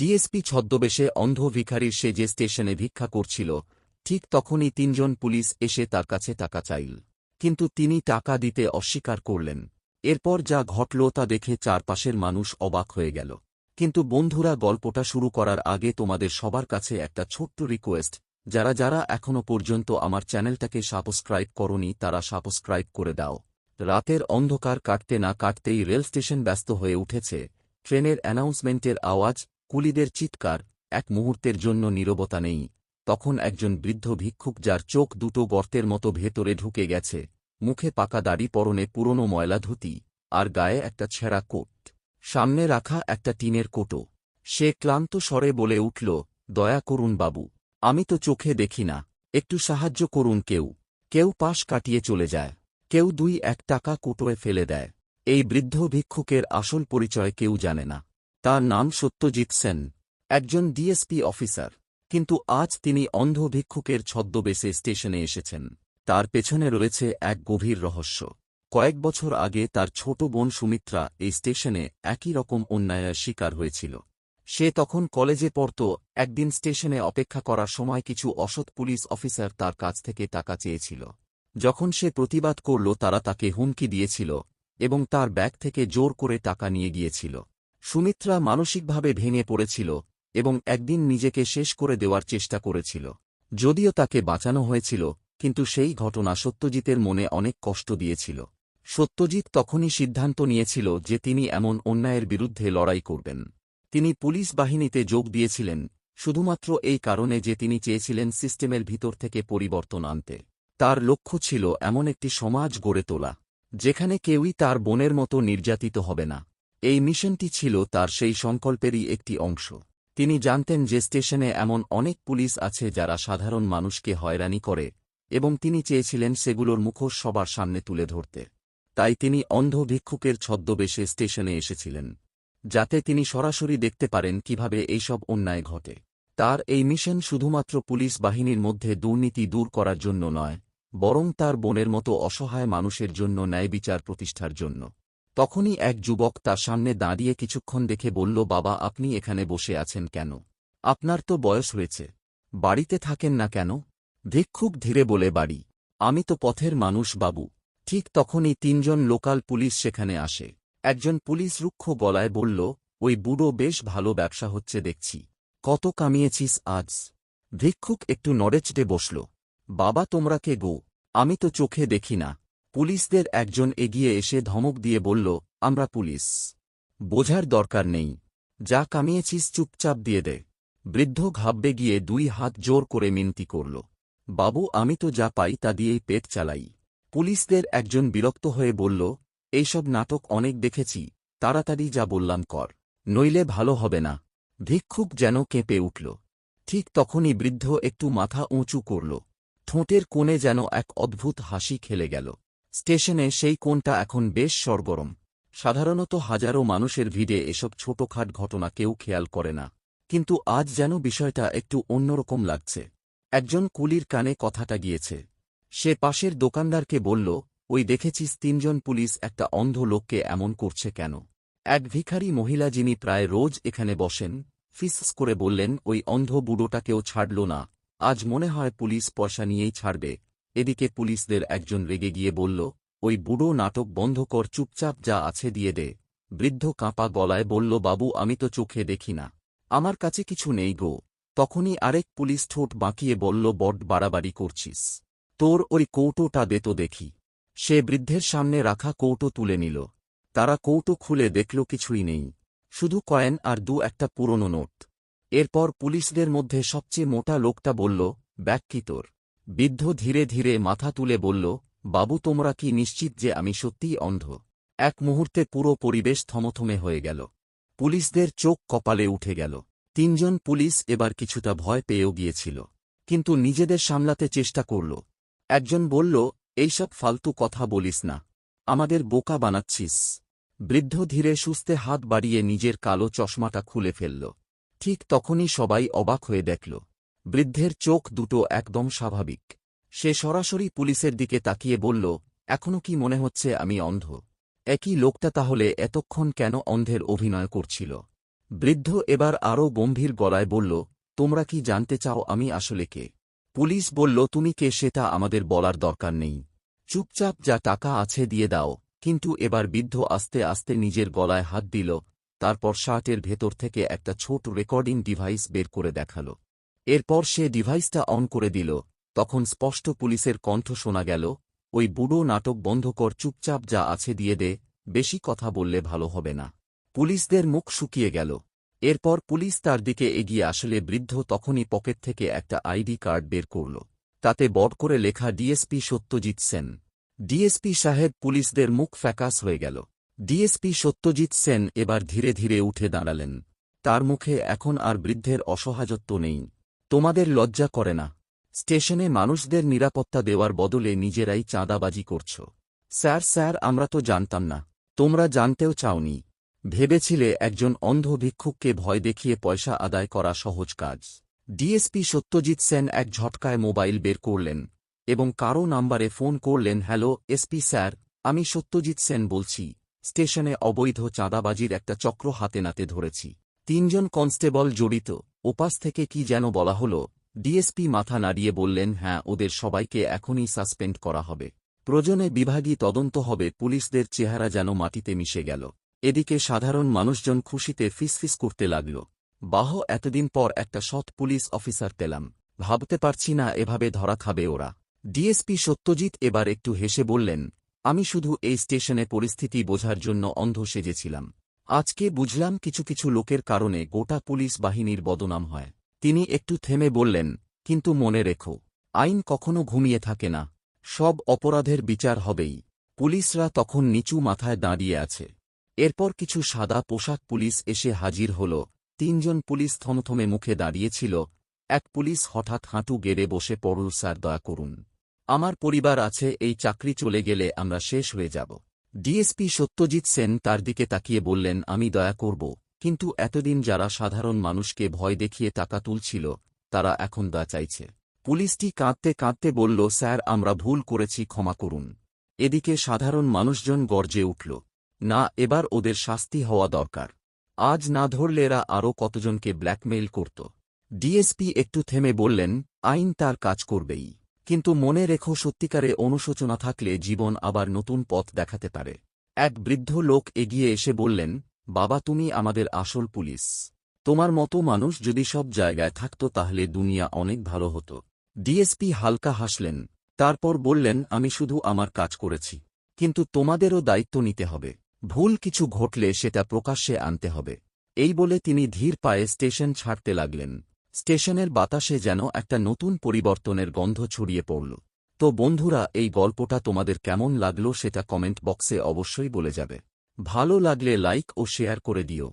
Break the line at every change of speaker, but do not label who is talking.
DSP ছদ্মবেশে অন্ধ ভিখারির সে যে স্টেশনে ভিক্ষা করছিল, ঠিক তখনই তিনজন পুলিশ এসে তার কাছে টাকা চাইল। কিন্তু তিনি টাকা দিতে অস্বীকার করলেন। এরপর যা ঘটল তা দেখে চারপাশের মানুষ অবাক হয়ে গেল। কিন্তু বন্ধুরা, গল্পটা শুরু করার আগে তোমাদের সবার কাছে একটা ছোট্ট রিকোয়েস্ট। যারা যারা এখনও পর্যন্ত আমার চ্যানেলটাকে সাবস্ক্রাইব করনি, তারা সাবস্ক্রাইব করে দাও। রাতের অন্ধকার কাটতে না কাটতেই রেল স্টেশন ব্যস্ত হয়ে উঠেছে। ট্রেনের অ্যানাউন্সমেন্টের আওয়াজ কুলিদের চিৎকার এক মুহূর্তের জন্য নীরবতা নেই। তখন একজন বৃদ্ধ ভিক্ষুক যার চোখ দুটো গর্তের মতো ভেতরে ঢুকে গেছে। মুখে পাকা দাড়ি পরনে পুরনো ময়লা ধুতি আর গায়ে একটা ছেঁড়া কোট। সামনে রাখা একটা টিনের কোটো। সে ক্লান্ত স্বরে বলে উঠল, দয়া করুন বাবু, আমি তো চোখে দেখি না। একটু সাহায্য করুন কেউ। কেউ পাশ কাটিয়ে চলে যায়। কেউ দুই এক টাকা কোটোয় ফেলে দেয়। এই বৃদ্ধ ভিক্ষুকের আসল পরিচয় কেউ জানে না। তার নাম সত্যজিৎ সেন, একজন ডিএসপি অফিসার। কিন্তু আজ তিনি অন্ধ ভিক্ষুকের ছদ্মবেশে স্টেশনে এসেছেন। তার পেছনে রয়েছে এক গভীর রহস্য। কয়েক বছর আগে তার ছোট বোন সুমিত্রা এই স্টেশনে একই রকম অন্যায়ের শিকার হয়েছিল। সে তখন কলেজে পড়ত, একদিন স্টেশনে অপেক্ষা করার সময় কিছু অসৎ পুলিশ অফিসার তার কাছ থেকে টাকা চেয়েছিল। যখন সে প্রতিবাদ করল, তারা তাকে হুমকি দিয়েছিল এবং তার ব্যাগ থেকে জোর করে টাকা নিয়ে গিয়েছিল। সুমিত্রা মানসিকভাবে ভেঙে পড়েছিল এবং একদিন নিজেকে শেষ করে দেওয়ার চেষ্টা করেছিল। যদিও তাকে বাঁচানো হয়েছিল, কিন্তু সেই ঘটনা সত্যজিতের মনে অনেক কষ্ট দিয়েছিল। সত্যজিৎ তখনই সিদ্ধান্ত নিয়েছিল যে তিনি এমন অন্যায়ের বিরুদ্ধে লড়াই করবেন। তিনি পুলিশ বাহিনীতে যোগ দিয়েছিলেন, শুধুমাত্র এই কারণে যে তিনি চেয়েছিলেন সিস্টেমের ভিতর থেকে পরিবর্তন আনতে। তার লক্ষ্য ছিল এমন একটি সমাজ গড়ে তোলা, যেখানে কেউই তার বোনের মতো নির্যাতিত হবে না। এই মিশনটি ছিল তার সেই সংকল্পেরই একটি অংশ। তিনি জানতেন যে স্টেশনে এমন অনেক পুলিশ আছে যারা সাধারণ মানুষকে হয়রানি করে, এবং তিনি চেয়েছিলেন সেগুলোর মুখোশ সবার সামনে তুলে ধরতে। তাই তিনি অন্ধ ভিক্ষুকের ছদ্মবেশে স্টেশনে এসেছিলেন, যাতে তিনি সরাসরি দেখতে পারেন কীভাবে এইসব অন্যায় ঘটে। তার এই মিশন শুধুমাত্র পুলিশ বাহিনীর মধ্যে দুর্নীতি দূর করার জন্য নয়, বরং তার বোনের মতো অসহায় মানুষের জন্য ন্যায় বিচার প্রতিষ্ঠার জন্য। তখনই এক যুবক তার সামনে দাঁড়িয়ে কিছুক্ষণ দেখে বলল, বাবা, আপনি এখানে বসে আছেন কেন? আপনার তো বয়স হয়েছে। বাড়িতে থাকেন না কেন? ভিক্ষুক ধীরে বলে, বাড়ি। আমি তো পথের মানুষ, বাবু। ঠিক তখনই তিনজন লোকাল পুলিশ সেখানে আসে। একজন পুলিশ রুক্ষ গলায় বলল, ওই বুড়ো বেশ ভালো ব্যবসা হচ্ছে, দেখছি। কত কামিয়েছিস আজ? ভিক্ষুক একটু নড়েচড়ে বসল, বাবা, তোমরা কে গো? আমি তো চোখে দেখি না। পুলিশদের একজন এগিয়ে এসে ধমক দিয়ে বলল, আমরা পুলিশ। বোঝার দরকার নেই। যা কামিয়েছিস চুপচাপ দিয়ে দে। বৃদ্ধ ঘাববে গিয়ে দুই হাত জোর করে মিনতি করল, বাবু, আমি তো যা পাই তা দিয়েই পেট চালাই। পুলিশদের একজন বিরক্ত হয়ে বলল, এইসব নাটক অনেক দেখেছি, তাড়াতাড়ি যা বললাম কর, নইলে ভালো হবে না। ভিক্ষুক যেন কেঁপে উঠল। ঠিক তখনই বৃদ্ধ একটু মাথা উঁচু করল। ঠোঁটের কোণে যেন এক অদ্ভুত হাসি খেলে গেল। স্টেশনে সেই কোণটা এখন বেশ সরগরম। সাধারণত হাজারো মানুষের ভিড়ে এসব ছোটখাট ঘটনা কেউ খেয়াল করে না। কিন্তু আজ যেন বিষয়টা একটু অন্যরকম লাগছে। একজন কুলির কানে কথাটা গিয়েছে। সে পাশের দোকানদারকে বলল, ওই দেখেছিস তিনজন পুলিশ একটা অন্ধ লোককে এমন করছে কেন? এক ভিখারি মহিলা যিনি প্রায় রোজ এখানে বসেন, ফিস করে বললেন, ওই অন্ধ বুড়োটাকেও ছাড়ল না। আজ মনে হয় পুলিশ পয়সা নিয়েই ছাড়বে। এদিকে পুলিশদের একজন রেগে গিয়ে বলল, ওই বুড়ো নাটক বন্ধ কর, চুপচাপ যা আছে দিয়ে দে। বৃদ্ধ কাঁপা গলায় বলল, বাবু, আমি তো চোখে দেখি না। আমার কাছে কিছু নেই গো। তখনই আরেক পুলিশ ঠোঁট বাঁকিয়ে বলল, বড বাড়াবাড়ি করছিস। তোর ওই কৌটোটা দে তো দেখি। সে বৃদ্ধের সামনে রাখা কৌটো তুলে নিল। তারা কৌটো খুলে দেখল, কিছুই নেই। শুধু কয়েন আর দু একটা পুরনো নোট। এরপর পুলিশদের মধ্যে সবচেয়ে মোটা লোকটা বলল, ব্যাগ কি তোর? বৃদ্ধ ধীরে ধীরে মাথা তুলে বলল, বাবু, তোমরা কি নিশ্চিত যে আমি সত্যিই অন্ধ? এক মুহূর্তে পুরো পরিবেশ থমথমে হয়ে গেল। পুলিশদের চোখ কপালে উঠে গেল। তিনজন পুলিশ এবার কিছুটা ভয় পেয়েও গিয়েছিল, কিন্তু নিজেদের সামলাতে চেষ্টা করল। একজন বলল এইসব ফালতু কথা বলিস না, আমাদের বোকা বানাচ্ছিস। বৃদ্ধ ধীরে সুস্থে হাত বাড়িয়ে নিজের কালো চশমাটা খুলে ফেলল। ঠিক তখনই সবাই অবাক হয়ে দেখল বৃদ্ধের চোখ দুটো একদম স্বাভাবিক। সে সরাসরি পুলিশের দিকে তাকিয়ে বলল, এখনও কি মনে হচ্ছে আমি অন্ধ? একই লোকটা তাহলে এতক্ষণ কেন অন্ধের অভিনয় করছিল? বৃদ্ধ এবার আরও গম্ভীর গলায় বলল, তোমরা কি জানতে চাও আমি আসলে কে? পুলিশ বলল, তুমি কে সেটা আমাদের বলার দরকার নেই। চুপচাপ যা টাকা আছে দিয়ে দাও। কিন্তু এবার বৃদ্ধ আস্তে আস্তে নিজের গলায় হাত দিল, তারপর শার্টের ভেতর থেকে একটা ছোট রেকর্ডিং ডিভাইস বের করে দেখাল। এরপর সে ডিভাইসটা অন করে দিল। তখন স্পষ্ট পুলিশের কণ্ঠ শোনা গেল, ওই বুড়ো নাটক বন্ধ কর, চুপচাপ যা আছে দিয়ে দে, বেশি কথা বললে ভালো হবে না। পুলিশদের মুখ শুকিয়ে গেল। এরপর পুলিশ তার দিকে এগিয়ে আসলে বৃদ্ধ তখনই পকেট থেকে একটা আইডি কার্ড বের করল। তাতে বড় করে লেখা ডিএসপি সত্যজিৎ সেন। ডিএসপি সাহেব পুলিশদের মুখ ফ্যাকাস হয়ে গেল। ডিএসপি সত্যজিৎ সেন এবার ধীরে ধীরে উঠে দাঁড়ালেন। তার মুখে এখন আর বৃদ্ধের অসহায়ত্ব নেই। তোমাদের লজ্জা করে না। স্টেশনে মানুষদের নিরাপত্তা দেওয়ার বদলে নিজেরাই চাঁদাবাজি করছ। স্যার স্যার, আমরা তো জানতাম না। তোমরা জানতেও চাওনি। ভেবেছিলে একজন অন্ধ ভিক্ষুককে ভয় দেখিয়ে পয়সা আদায় করা সহজ কাজ। ডিএসপি সত্যজিৎ সেন এক ঝটকায় মোবাইল বের করলেন এবং কারও নাম্বারে ফোন করলেন, হ্যালো এসপি স্যার, আমি সত্যজিৎ সেন বলছি। স্টেশনে অবৈধ চাঁদাবাজির একটা চক্র হাতে নাতে ধরেছি। তিনজন কনস্টেবল জড়িত। ওপাস থেকে কি যেন বলা হল, ডিএসপি মাথা নাড়িয়ে বললেন হ্যাঁ ওদের সবাইকে এখনই সাসপেন্ড করা হবে। প্রয়োজনে বিভাগী তদন্ত হবে, পুলিশদের চেহারা যেন মাটিতে মিশে গেল। এদিকে সাধারণ মানুষজন খুশিতে ফিসফিস করতে লাগল। বাহ, এতদিন পর একটা সৎ পুলিশ অফিসার পেলাম। ভাবতে পারছি না, এভাবে ধরা খাবে ওরা। ডিএসপি সত্যজিৎ এবার একটু হেসে বললেন, আমি শুধু এই স্টেশনে পরিস্থিতি বোঝার জন্য অন্ধ সেজেছিলাম। আজকে বুঝলাম কিছু কিছু লোকের কারণে গোটা পুলিশ বাহিনীর বদনাম হয়। তিনি একটু থেমে বললেন, কিন্তু মনে রেখো, আইন কখনো ঘুমিয়ে থাকে না। সব অপরাধের বিচার হবেই। পুলিশরা তখন নিচু মাথায় দাঁড়িয়ে আছে। এরপর কিছু সাদা পোশাক পুলিশ এসে হাজির হল। তিনজন পুলিশ থমথমে মুখে দাঁড়িয়েছিল। এক পুলিশ হঠাৎ হাঁটু গেড়ে বসে পড়ল, স্যার, দয়া করুন। আমার পরিবার আছে, এই চাকরি চলে গেলে আমরা শেষ হয়ে যাব। ডিএসপি সত্যজিৎ সেন তার দিকে তাকিয়ে বললেন, আমি দয়া করব। কিন্তু এতদিন যারা সাধারণ মানুষকে ভয় দেখিয়ে টাকা তুলছিল, তারা এখন দয়া চাইছে। পুলিশটি কাঁদতে কাঁদতে বলল, স্যার, আমরা ভুল করেছি, ক্ষমা করুন। এদিকে সাধারণ মানুষজন গর্জে উঠল, না, এবার ওদের শাস্তি হওয়া দরকার। আজ না ধরলে এরা আরও কতজনকে ব্ল্যাকমেইল করত? ডিএসপি একটু থেমে বললেন, আইন তার কাজ করবেই। কিন্তু মনে রেখো সত্যিকারে অনুশোচনা থাকলে জীবন আবার নতুন পথ দেখাতে পারে। এক বৃদ্ধ লোক এগিয়ে এসে বললেন, বাবা, তুমি আমাদের আসল পুলিশ। তোমার মতো মানুষ যদি সব জায়গায় থাকত তাহলে দুনিয়া অনেক ভালো হতো ডিএসপি হালকা হাসলেন, তারপর বললেন, আমি শুধু আমার কাজ করেছি, কিন্তু তোমাদেরও দায়িত্ব নিতে হবে। ভুল কিছু ঘটলে সেটা প্রকাশ্যে আনতে হবে এই বলে তিনি ধীর পায়ে স্টেশন ছাড়তে লাগলেন। স্টেশনের বাতাসে যেন একটা নতুন পরিবর্তনের গন্ধ ছড়িয়ে পড়ল। তো বন্ধুরা, এই গল্পটা তোমাদের কেমন লাগল সেটা কমেন্ট বক্সে অবশ্যই বলে যাবে। ভালো লাগলে লাইক ও শেয়ার করে দিও।